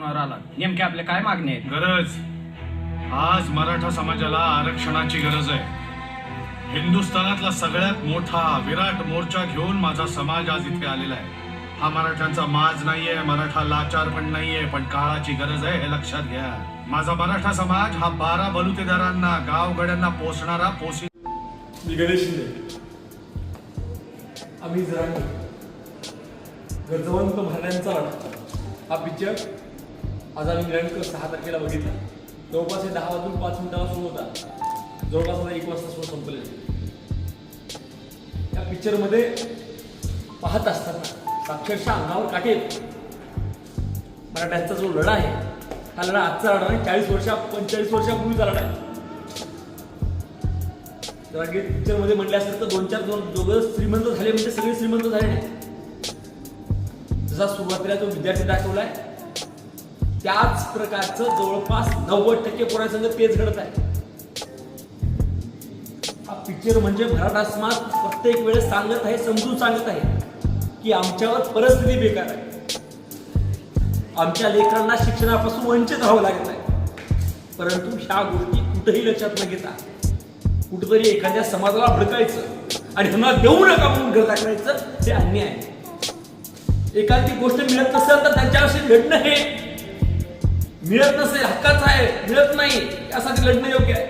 आला. नेमके आपले काय मागणी आहेत? गरज. आज मराठा समाजाला आरक्षणाची गरज आहे. हिंदुस्थानातला सगळ्यात मोठा विराट मोर्चा घेऊन माझा समाज आज इथे आलेला आहे. हा मराठ्यांचा माज नाहीये मराठा लाचार पण नाहीये पण काळाची गरज आहे हे लक्षात घ्या. माझा मराठा समाज हा बारा बलुतेदारांना गावगड्यांना पोचणारा पोसी मी गणेश शिंदे. आम्ही जरा गरजवंत वाडा हा पिक्चर आज आम्ही दिनांक सहा तारखेला बघितला. जवळपास हे दहा वाजून पाच मिनिटाला सुरू होता. जवळपास आता एक वाजता सुरू संपले या पिक्चरमध्ये पाहत असताना साक्षरशः अंगावर काटे मराठ्यांचा जो लढा आहे हा लढा आजचा लढा नाही चाळीस वर्षा पंचेचाळीस वर्षापूर्वीचा लढा आहे. पिक्चरमध्ये म्हटलं असेल तर दोन चार दोन दोघं श्रीमंत झाले म्हणजे सगळे श्रीमंत झाले नाही. जसा सुरुवातीला तो विद्यार्थी दाखवलाय त्याच प्रकारचं जवळपास नव्वद टक्के पोरासंग तेच घडत आहे. हा पिक्चर म्हणजे मराठा समाज प्रत्येक वेळेस सांगत आहे समजून सांगत आहे की आमच्यावर परिस्थिती बेकार आहे. आमच्या लेकरांना शिक्षणापासून वंचित राहावं लागत आहे. परंतु ह्या गोष्टी कुठेही लक्षात न घेता कुठेतरी एखाद्या समाजाला भडकायचं आणि ह्यांना देऊ नका म्हणून घर टाकायचं हे अन्याय आहे. एखादी गोष्ट मिळत नसेल तर त्यांच्याविषयी घडणं हे मिळत नसेल हक्काच आहे मिळत नाही यासाठी लढणं योग्य आहे.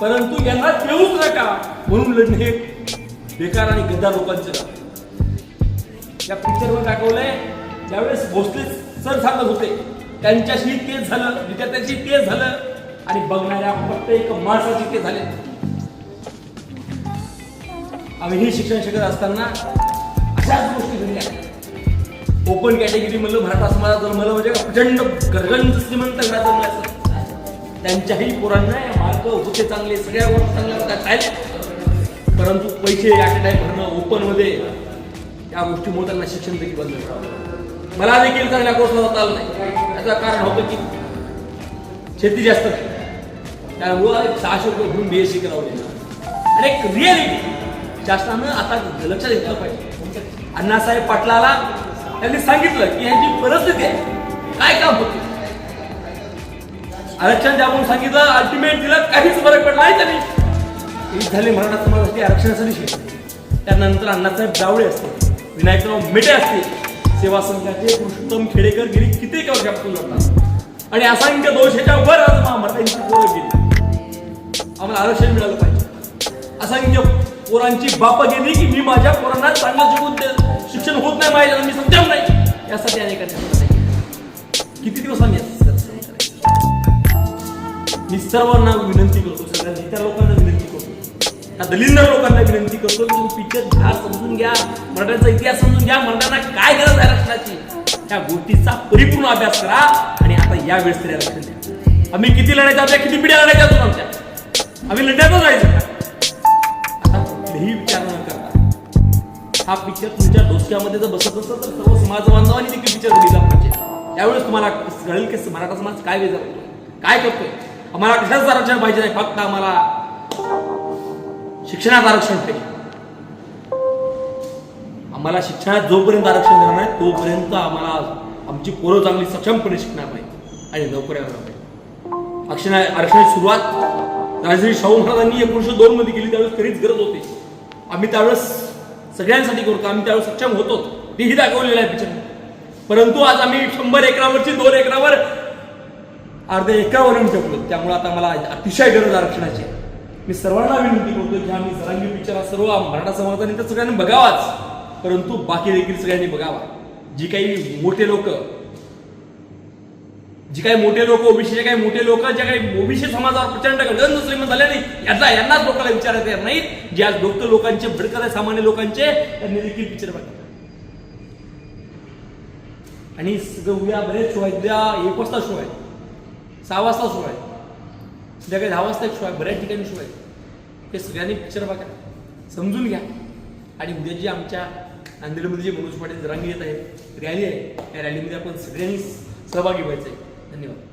परंतु यांना देऊच नका. म्हणून लढणे हे बेकार आणि गद्दार लोकांचे या पिक्चरवर दाखवलंय त्यावेळेस भोसले सर सांगत होते त्यांच्याशी तेच झालं विद्यार्थ्यांशी तेच झालं आणि बघणाऱ्या फक्त एक माणसाशी ते झाले. आम्ही हे शिक्षण शिकत असताना अशाच गोष्टी घडल्या. ओपन कॅटेगरी म्हणलं मराठा समाजात मला म्हणजे प्रचंड गरगंज श्रीमंत घरात असं. त्यांच्याही पोरांना मार्क होते चांगले सगळ्या गोष्टी चांगल्या होत्या काय परंतु पैसे या टाईप भरणं ओपनमध्ये या गोष्टीमुळे त्यांना शिक्षण देखील बंद मला देखील चांगल्या कोर्सला होता आलं नाही. त्याचं कारण होतं की शेती जास्त त्यामुळं सहाशे रुपये घेऊन बी एस सी करावं लागलं. आणि एक रिअलिटी शासनानं आता लक्षात घेतलं पाहिजे. अण्णासाहेब पाटलाला त्यांनी सांगितलं की ह्यांची परिस्थिती आहे. काय काम होते? आरक्षण द्या म्हणून सांगितलं अल्टिमेट दिलं काहीच फरक पडला नाही त्यांनी. एक झाली मराठा समाजासाठी आरक्षणाचा निषेध त्यानंतर अण्णासाहेब जावळे असते विनायकराव मेटे असते सेवा संघाचे पुरुषोत्तम खेडेकर गेली कित्येक वर्षापासून लढतात आणि असंख्य दोषाच्या वर आज महामराठांची पोरं गेली. आम्हाला आरक्षण मिळालं पाहिजे. असंख्य पोरांची बाप गेली की मी माझ्या पोरांना चांगलं शिकून दे- शिक्षण होत नाही माझ्या मी सक्षम नाही. यासाठी अनेकांनी सांगितलं. किती दिवस आम्ही असं सहन करायचं? मी सर्वांना विनंती करतो सगळ्या नेत्या लोकांना विनंती करतो. त्या दलिंदर लोकांना विनंती करतो की तुम्ही पिक्चर घ्या समजून घ्या मराठ्यांचा इतिहास समजून घ्या मराठ्यांना काय गरज आहे आरक्षणाची त्या गोष्टीचा परिपूर्ण अभ्यास करा आणि आता या वेळेस तरी आरक्षण द्या. आम्ही किती लढायच्या आपल्या किती पिढ्या लढायच्या आमच्या? आम्ही लढण्यातच जायचं का? आता कुठलेही विचार हा पिक्चर तुमच्या डोसक्यामध्ये जर बसत असतं तर सर्व समाज बांधवांनी देखील पिक्चर बघितला पाहिजे त्यावेळेस तुम्हाला कळेल की मराठा समाज काय वेगळा काय करतोय. आम्हाला कशाच आरक्षण पाहिजे नाही फक्त आम्हाला शिक्षणात आरक्षण पाहिजे. आम्हाला शिक्षणात जोपर्यंत आरक्षण देणार नाही तोपर्यंत आम्हाला आमची पोरं चांगली सक्षमपणे शिकणार नाही आणि नोकऱ्या करणार नाही आरक्षण आरक्षणाची सुरुवात राजश्री शाहू महाराजांनी एकोणीसशे दोन मध्ये केली त्यावेळेस खरीच गरज होती. आम्ही त्यावेळेस सगळ्यांसाठी करतो आम्ही त्यावेळेस सक्षम होतो तेही दाखवलेलं आहे पिक्चर परंतु आज आम्ही शंभर एकरावरची दोन एकरावर अर्ध्या एकावरून येऊन ठेवलो त्यामुळे आता मला अतिशय गरज आरक्षणाची मी सर्वांना विनंती करतो की आम्ही जरांगी पिक्चर हा सर्व मराठा समाजाने तर सगळ्यांनी बघावाच. परंतु बाकी देखील सगळ्यांनी बघावा. जी काही मोठे लोक जी काही मोठे लोक ओबीसीचे काही मोठे लोक जे काही ओबीसी समाजावर प्रचंड गंज मुस्लिम झाले नाही याचा यांनाच लोकांना विचारायचं तयार नाहीत जे आज डॉक्टर लोकांचे भडकत आहे सामान्य लोकांचे त्यांनी देखील पिक्चर बघा आणि उद्या बरेच शो आहेत. उद्या एक वाजता शो आहे सहा वाजता शो आहे संध्याकाळी दहा वाजता एक शो आहे बऱ्याच ठिकाणी शो आहे हे सगळ्यांनी पिक्चर बघा. समजून घ्या. आणि उद्या जी आमच्या नांदेडमध्ये जे मनोज पाटील रंग येत आहे रॅली आहे. त्या रॅलीमध्ये आपण सगळ्यांनी सहभागी व्हायचं आहे ಧನ್ಯವಾದ